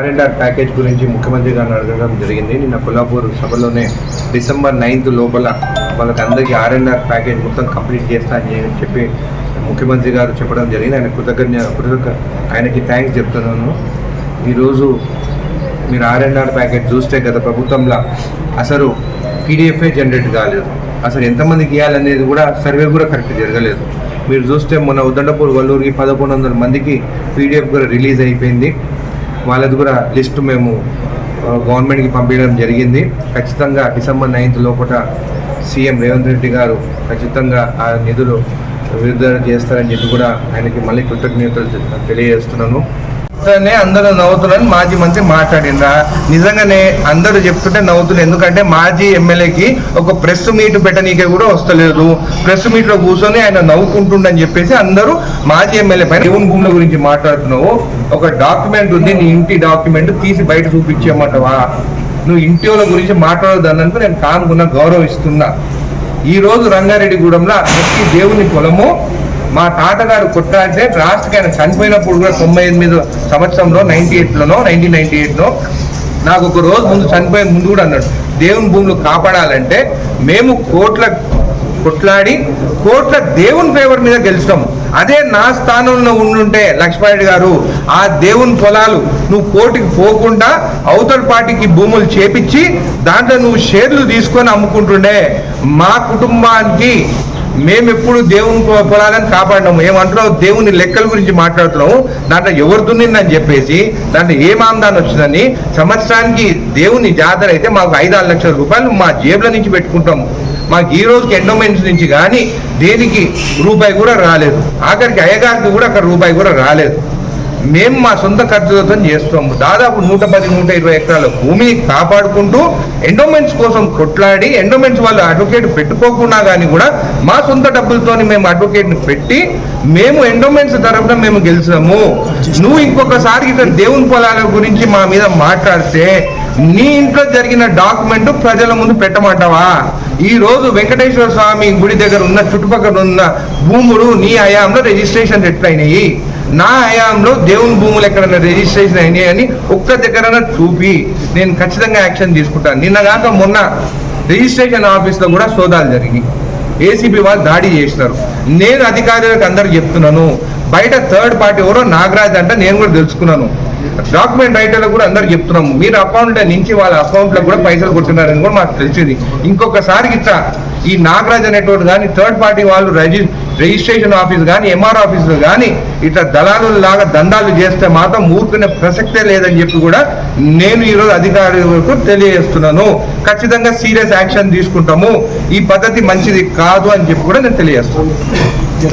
R and R package గురించి ముఖ్యమంత్రి గారిని అడగడం జరిగింది. నిన్న కొల్లాపూర్ సభలోనే డిసెంబర్ నైన్త్ లోపల వాళ్ళకి అందరికీ ఆర్ఎండ్ఆర్ ప్యాకేజ్ మొత్తం కంప్లీట్ చేస్తా అని చెప్పి ముఖ్యమంత్రి గారు చెప్పడం జరిగింది. ఆయన కృతజ్ఞ కృతజ్ఞ ఆయనకి థ్యాంక్స్ చెప్తున్నాను. ఈరోజు మీరు ఆర్ఎండ్ఆర్ ప్యాకేజ్ చూస్తే గత ప్రభుత్వంలో అసలు పీడిఎఫ్ఏ జనరేట్ కాలేదు. అసలు ఎంతమందికి ఇవ్వాలనేది కూడా సర్వే కూడా కరెక్ట్ జరగలేదు. మీరు చూస్తే మొన్న ఉదండపూర్ వల్లూరుకి పదకొండు వందల మందికి పీడిఎఫ్ కూడా రిలీజ్ అయిపోయింది. వాళ్ళది కూడా లిస్ట్ మేము గవర్నమెంట్కి పంపించడం జరిగింది. ఖచ్చితంగా డిసెంబర్ నైన్త్ లోపల సీఎం రేవంత్ రెడ్డి గారు ఖచ్చితంగా ఆ నిధులు విడుదల చేస్తారని చెప్పి కూడా ఆయనకి మళ్ళీ కృతజ్ఞతలు తెలియజేస్తున్నాను. నిజంగానే అందరూ నవ్వుతున్నారని మాజీ మంత్రి మాట్లాడిందా? నిజంగానే అందరూ చెప్తుంటే నవ్వుతున్నారు. ఎందుకంటే మాజీ ఎమ్మెల్యేకి ఒక ప్రెస్ మీట్ పెట్టనీకే కూడా వస్తలేదు. ప్రెస్ మీట్లో కూర్చొని ఆయన నవ్వుకుంటుండని చెప్పేసి అందరూ మాజీ ఎమ్మెల్యే పైన దేవుని భూముల గురించి మాట్లాడుతున్నావు. ఒక డాక్యుమెంట్ ఉంది నీ ఇంటి డాక్యుమెంట్ తీసి బయట చూపించేయమంటావా? నువ్వు ఇంటి వాళ్ళ గురించి మాట్లాడొద్దు నేను కానుకున్న గౌరవిస్తున్నా. ఈ రోజు రంగారెడ్డిగూడెంలో ప్రతి దేవుని పొలము మా తాతగారు కొట్టాడితే లాస్ట్కి ఆయన చనిపోయినప్పుడు కూడా తొంభై ఎనిమిది సంవత్సరంలో నైన్టీ ఎయిట్లోనో నైన్టీన్ నైన్టీ ఎయిట్లో నాకు ఒక రోజు ముందు చనిపోయే ముందు కూడా అన్నాడు దేవుని భూములు కాపాడాలంటే మేము కోట్ల కొట్లాడి కోట్ల దేవుని ఫేవర్ మీద గెలిచినాం అదే నా స్థానంలో ఉండుంటే లక్ష్మణరెడ్డి గారు ఆ దేవుని పొలాలు నువ్వు కోటికి పోకుండా అవతల పార్టీకి భూములు చేపించి దాంట్లో నువ్వు షేర్లు తీసుకొని అమ్ముకుంటుండే. మా కుటుంబానికి మేము ఎప్పుడు దేవుని పొలాలను కాపాడినాము. ఏమంటున్నావు? దేవుని లెక్కల గురించి మాట్లాడుతున్నాము దాంట్లో ఎవరు దున్నిందని చెప్పేసి దాంట్లో ఏం ఆందాన్ని వచ్చిందని సంవత్సరానికి దేవుని జాతర అయితే మాకు ఐదు ఆరు లక్షల రూపాయలు మా జేబుల నుంచి పెట్టుకుంటాము. మాకు ఈ రోజుకి ఎండోమెంట్స్ నుంచి కానీ దేనికి రూపాయి కూడా రాలేదు. ఆఖరికి అయ్యగారికి కూడా అక్కడ రూపాయి కూడా రాలేదు. మేము మా సొంత ఖర్చులతో చేస్తాము దాదాపు నూట పది నూట ఇరవై ఎకరాల భూమిని కాపాడుకుంటూ ఎండోమెంట్స్ కోసం కొట్లాడి ఎండోమెంట్స్ వాళ్ళు అడ్వకేట్ పెట్టుకోకుండా కానీ కూడా మా సొంత డబ్బులతో మేము అడ్వకేట్ని పెట్టి మేము ఎండోమెంట్స్ తరఫున మేము గెలిచాము. నువ్వు ఇంకొకసారి ఇట్లా దేవుని పొలాల గురించి మా మీద మాట్లాడితే నీ ఇంట్లో జరిగిన డాక్యుమెంట్ ప్రజల ముందు పెట్టమంటావా? ఈ రోజు వెంకటేశ్వర స్వామి గుడి దగ్గర ఉన్న చుట్టుపక్కల ఉన్న భూములు నీ హయాంలో రిజిస్ట్రేషన్ ఎట్లయినాయి నా హయాంలో దేవుని భూములు ఎక్కడైనా రిజిస్ట్రేషన్ అయినాయి అని ఒక్క దగ్గర చూపి నేను ఖచ్చితంగా యాక్షన్ తీసుకుంటాను నిన్న కాక మొన్న రిజిస్ట్రేషన్ ఆఫీస్లో కూడా సోదాలు జరిగినాయి. ఏసీబీ వాళ్ళు దాడి చేసినారు. నేను అధికారులకు అందరు చెప్తున్నాను. బయట థర్డ్ పార్టీ ఎవరో నాగరాజ్ అంటే నేను కూడా తెలుసుకున్నాను. డాక్యుమెంట్ రైటర్లకు కూడా అందరు చెప్తున్నాము మీరు అకౌంట్ నుంచి వాళ్ళ అకౌంట్లో కూడా పైసలు కొట్టున్నారని కూడా మాకు తెలిసింది. ఇంకొకసారి ఇట్లా ఈ నాగరాజ్ అనేటువంటి కానీ థర్డ్ పార్టీ వాళ్ళు రిజి రిజిస్ట్రేషన్ ఆఫీస్ కానీ ఎంఆర్ ఆఫీసులు కానీ ఇట్లా దళాలు లాగా దందాలు చేస్తే మాత్రం ఊరుకునే ప్రసక్తే లేదని చెప్పి కూడా నేను ఈరోజు అధికారులకు తెలియజేస్తున్నాను. ఖచ్చితంగా సీరియస్ యాక్షన్ తీసుకుంటాము. ఈ పద్ధతి మంచిది కాదు అని చెప్పి కూడా నేను తెలియజేస్తున్నాను.